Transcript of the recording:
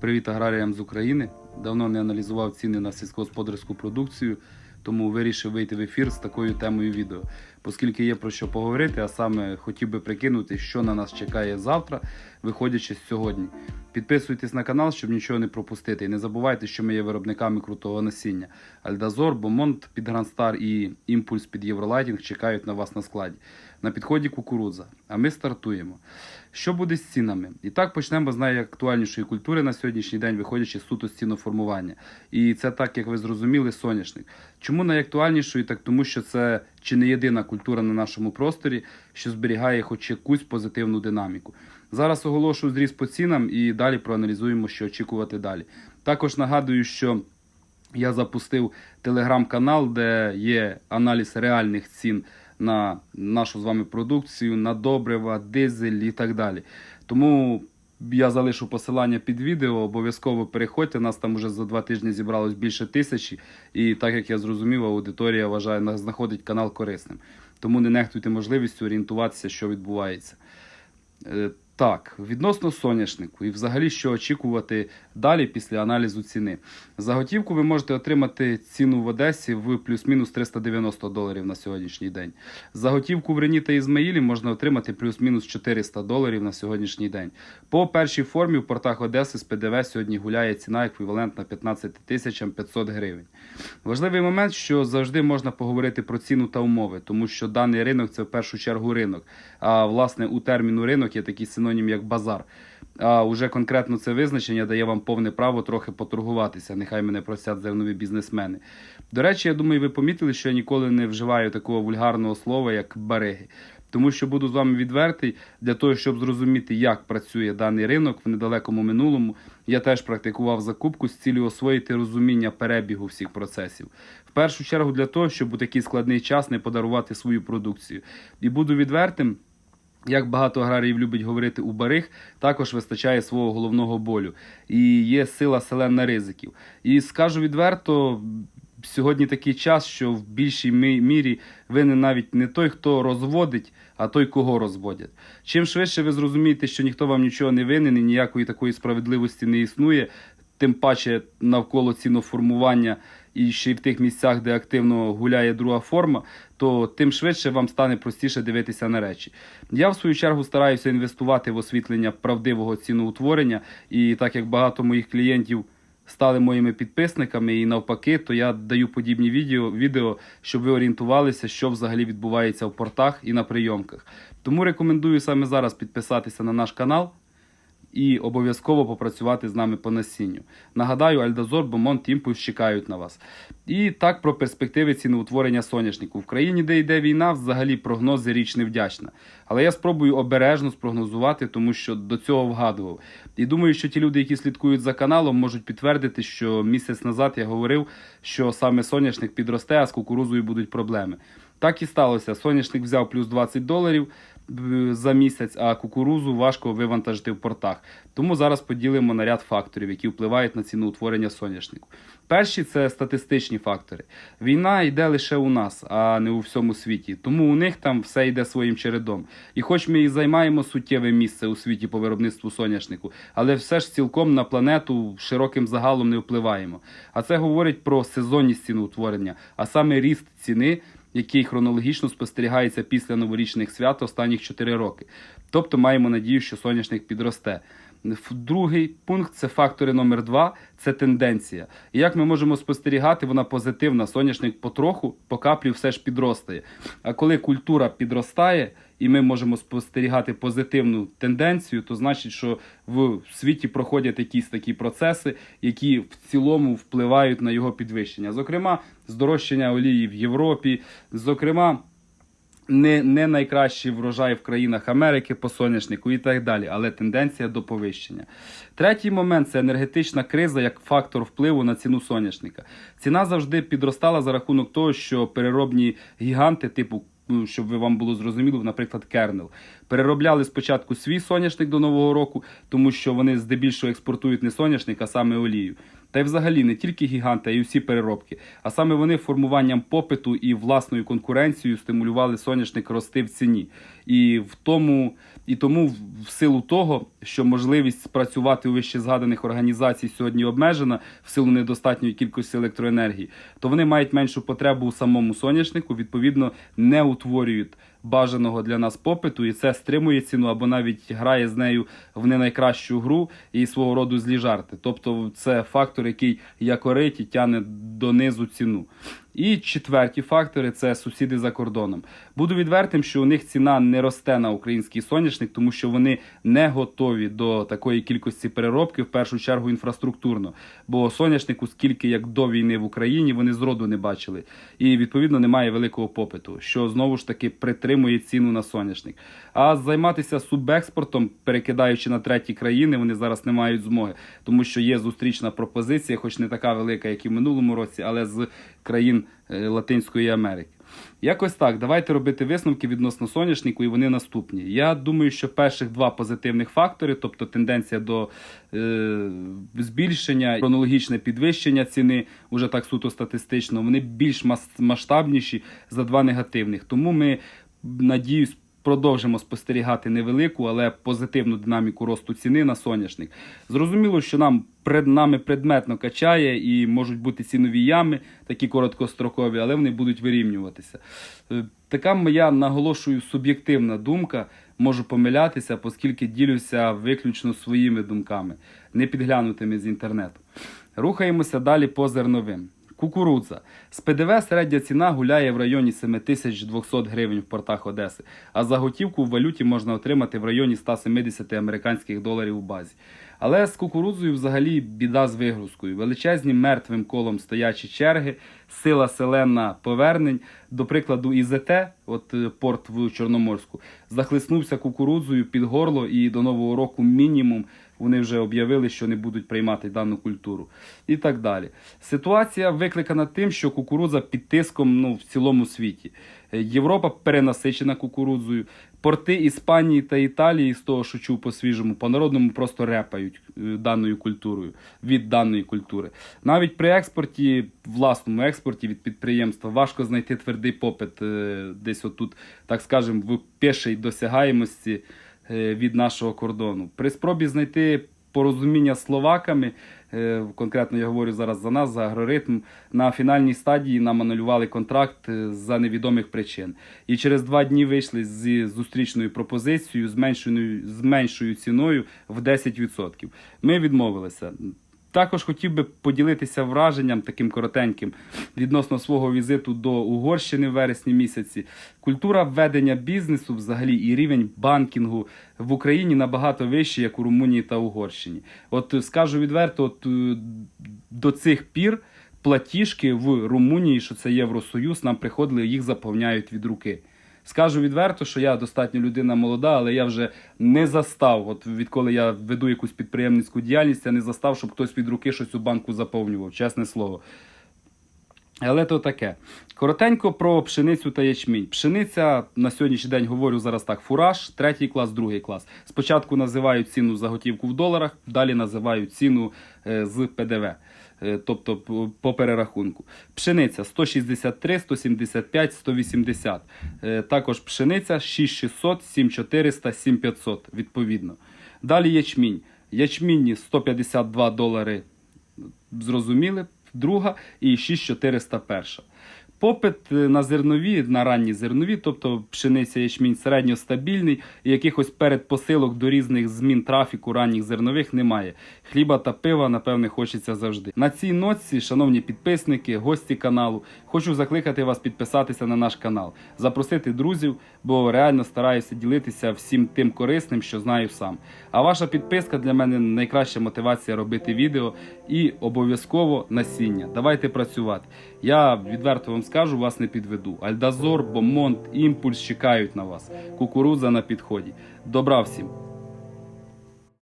Привіт аграріям з України. Давно не аналізував ціни на сільськогосподарську продукцію, тому вирішив вийти в ефір з такою темою відео, оскільки є про що поговорити, а саме хотів би прикинути, що на нас чекає завтра, виходячи з сьогодні. Підписуйтесь на канал, щоб нічого не пропустити. І не забувайте, що ми є виробниками крутого насіння. Альдазор, Бомонт під Грандстар і Імпульс під Євролайтінг чекають на вас на складі. На підході кукурудза. А ми стартуємо. Що буде з цінами? І так почнемо з найактуальнішої культури на сьогоднішній день, виходячи з суто з ціноформування. І це так, як ви зрозуміли, соняшник. Чому найактуальнішою? Так тому, що це чи не єдина культура на нашому просторі, що зберігає хоч якусь позитивну динаміку. Зараз оголошую зріз по цінам і далі проаналізуємо, що очікувати далі. Також нагадую, що я запустив телеграм-канал, де є аналіз реальних цін на нашу з вами продукцію, на добрива, дизель і так далі. Тому я залишу посилання під відео, обов'язково переходьте. Нас там вже за два тижні зібралось більше тисячі. І так як я зрозумів, аудиторія вважає, на- знаходить канал корисним. Тому не нехтуйте можливістю орієнтуватися, що відбувається. Так, відносно соняшнику і взагалі що очікувати далі після аналізу ціни. За готівку ви можете отримати ціну в Одесі в плюс-мінус 390 доларів на сьогоднішній день. За готівку в Рені та Ізмаїлі можна отримати плюс-мінус 400 доларів на сьогоднішній день. По першій формі в портах Одеси з ПДВ сьогодні гуляє ціна еквівалентна 15 тисячам 500 гривень. Важливий момент, що завжди можна поговорити про ціну та умови, тому що даний ринок це в першу чергу ринок. А власне у терміну ринок є такий синонім, як базар. А уже конкретно це визначення дає вам повне право трохи поторгуватися. Нехай мене просять зернові бізнесмени. До речі, я думаю, ви помітили, що я ніколи не вживаю такого вульгарного слова, як бариги. Тому що буду з вами відвертий для того, щоб зрозуміти, як працює даний ринок в недалекому минулому. Я теж практикував закупку з цілею освоїти розуміння перебігу всіх процесів. В першу чергу для того, щоб у такий складний час не подарувати свою продукцію. І буду відвертим. Як багато аграріїв любить говорити у барих, також вистачає свого головного болю. І є сила селена ризиків. І скажу відверто, сьогодні такий час, що в більшій мірі винен навіть не той, хто розводить, а той, кого розводять. Чим швидше ви зрозумієте, що ніхто вам нічого не винен і ніякої такої справедливості не існує, тим паче навколо ціноформування і ще й в тих місцях, де активно гуляє друга форма, то тим швидше вам стане простіше дивитися на речі. Я в свою чергу стараюся інвестувати в освітлення правдивого ціноутворення, і так як багато моїх клієнтів стали моїми підписниками і навпаки, то я даю подібні відео, відео, щоб ви орієнтувалися, що взагалі відбувається в портах і на прийомках. Тому рекомендую саме зараз підписатися на наш канал і обов'язково попрацювати з нами по насінню. Нагадаю, Альдазор, Бомонт, Імпульс чекають на вас. І так про перспективи ціноутворення соняшнику. В країні, де йде війна, взагалі прогнози річ невдячна. Але я спробую обережно спрогнозувати, тому що до цього вгадував. І думаю, що ті люди, які слідкують за каналом, можуть підтвердити, що місяць назад я говорив, що саме соняшник підросте, а з кукурузою будуть проблеми. Так і сталося. Соняшник взяв плюс 20 доларів за місяць, а кукурузу важко вивантажити в портах. Тому зараз поділимо на ряд факторів, які впливають на ціноутворення соняшнику. Перші це статистичні фактори. Війна йде лише у нас, а не у всьому світі. Тому у них там все йде своїм чередом. І хоч ми і займаємо суттєве місце у світі по виробництву соняшнику, але все ж цілком на планету широким загалом не впливаємо. А це говорить про сезонність ціноутворення, а саме ріст ціни який хронологічно спостерігається після новорічних свят останніх 4 роки. Тобто маємо надію, що соняшник підросте. Другий пункт це фактори номер два, це тенденція. І як ми можемо спостерігати, вона позитивна. Соняшник потроху, по каплі все ж підростає. А коли культура підростає, і ми можемо спостерігати позитивну тенденцію, то значить, що в світі проходять якісь такі процеси, які в цілому впливають на його підвищення. Зокрема, здорожчання олії в Європі, зокрема. Не, не найкращий врожай в країнах Америки по соняшнику і так далі, але тенденція до повищення. Третій момент це енергетична криза як фактор впливу на ціну соняшника. Ціна завжди підростала за рахунок того, що переробні гіганти, типу, щоб ви вам було зрозуміло, наприклад, Кернел, переробляли спочатку свій соняшник до нового року, тому що вони здебільшого експортують не соняшник, а саме олію. та й взагалі не тільки гіганти, а й усі переробки. А саме вони формуванням попиту і власною конкуренцією стимулювали соняшник рости в ціні. І в тому, і тому в- силу того, що можливість спрацювати у вище згаданих організацій сьогодні обмежена в силу недостатньої кількості електроенергії, то вони мають меншу потребу у самому соняшнику, відповідно, не утворюють бажаного для нас попиту, і це стримує ціну або навіть грає з нею в не найкращу гру і свого роду злі жарти. Тобто, це фактор, який якорить і тягне донизу ціну. І четверті фактори це сусіди за кордоном. Буду відвертим, що у них ціна не росте на український соняшник, тому що вони не готові до такої кількості переробки, в першу чергу інфраструктурно. Бо соняшнику, скільки як до війни в Україні, вони зроду не бачили. І відповідно немає великого попиту, що знову ж таки притримує ціну на соняшник. А займатися субекспортом, перекидаючи на треті країни, вони зараз не мають змоги, тому що є зустрічна пропозиція, хоч не така велика, як і в минулому році, але з країн е, Латинської Америки. Якось так, давайте робити висновки відносно соняшнику, і вони наступні. Я думаю, що перших два позитивних фактори, тобто тенденція до е, збільшення, хронологічне підвищення ціни, уже так суто статистично, вони більш масштабніші за два негативних. Тому ми, надіюсь, продовжимо спостерігати невелику, але позитивну динаміку росту ціни на соняшник. Зрозуміло, що нам перед нами предметно качає і можуть бути цінові ями, такі короткострокові, але вони будуть вирівнюватися. Е, Така моя наголошую суб'єктивна думка. Можу помилятися, оскільки ділюся виключно своїми думками, не підглянутими з інтернету. Рухаємося далі по зерновим. Кукурудза. З ПДВ середня ціна гуляє в районі 7200 гривень в портах Одеси, а за готівку в валюті можна отримати в районі 170 американських доларів у базі. Але з кукурудзою взагалі біда з вигрузкою. Величезні мертвим колом стоячі черги, сила селена повернень. До прикладу, ІЗТ, от е, порт в Чорноморську, захлиснувся кукурудзою під горло і до нового року мінімум вони вже об'явили, що не будуть приймати дану культуру. І так далі. Ситуація викликана тим, що кукурудза під тиском ну, в цілому світі. Е, Європа перенасичена кукурудзою. Порти Іспанії та Італії, з того, що чув по свіжому, по народному просто репають е, даною культурою від даної культури. Навіть при експорті, власному експорті від підприємства, важко знайти твердий попит е, десь отут, так скажемо, в пішій досягаємості від нашого кордону. При спробі знайти порозуміння з словаками, е, конкретно я говорю зараз за нас, за агроритм, на фінальній стадії нам анулювали контракт е, за невідомих причин. І через два дні вийшли зі зустрічною пропозицією з з меншою ціною в 10%. Ми відмовилися. Також хотів би поділитися враженням таким коротеньким відносно свого візиту до Угорщини в вересні місяці. Культура ведення бізнесу, взагалі, і рівень банкінгу в Україні набагато вищий, як у Румунії та Угорщині. От е, скажу відверто, от е, до цих пір платіжки в Румунії, що це Євросоюз, нам приходили, їх заповняють від руки. Скажу відверто, що я достатньо людина молода, але я вже не застав. От відколи я веду якусь підприємницьку діяльність, я не застав, щоб хтось від руки щось у банку заповнював, чесне слово. Але то таке. Коротенько про пшеницю та ячмінь. Пшениця на сьогоднішній день говорю зараз так: фураж, третій клас, другий клас. Спочатку називають ціну за готівку в доларах, далі називають ціну е, з ПДВ. Е, Тобто по перерахунку. Пшениця 163, 175, 180. Е, Також пшениця 6600, 7400, 7500 відповідно. Далі ячмінь. Ячмінь 152 долари зрозуміли, друга і 6401. Попит е, на зернові, на ранні зернові, тобто пшениця ячмінь середньостабільний, і якихось передпосилок до різних змін трафіку ранніх зернових немає. Хліба та пива, напевне, хочеться завжди. На цій ноці, шановні підписники, гості каналу, хочу закликати вас підписатися на наш канал, запросити друзів, бо реально стараюся ділитися всім тим корисним, що знаю сам. А ваша підписка для мене найкраща мотивація робити відео і обов'язково насіння. Давайте працювати. Я відверто вам скажу, вас не підведу. Альдазор, Бомонт, Імпульс чекають на вас. Кукурудза на підході. Добра всім!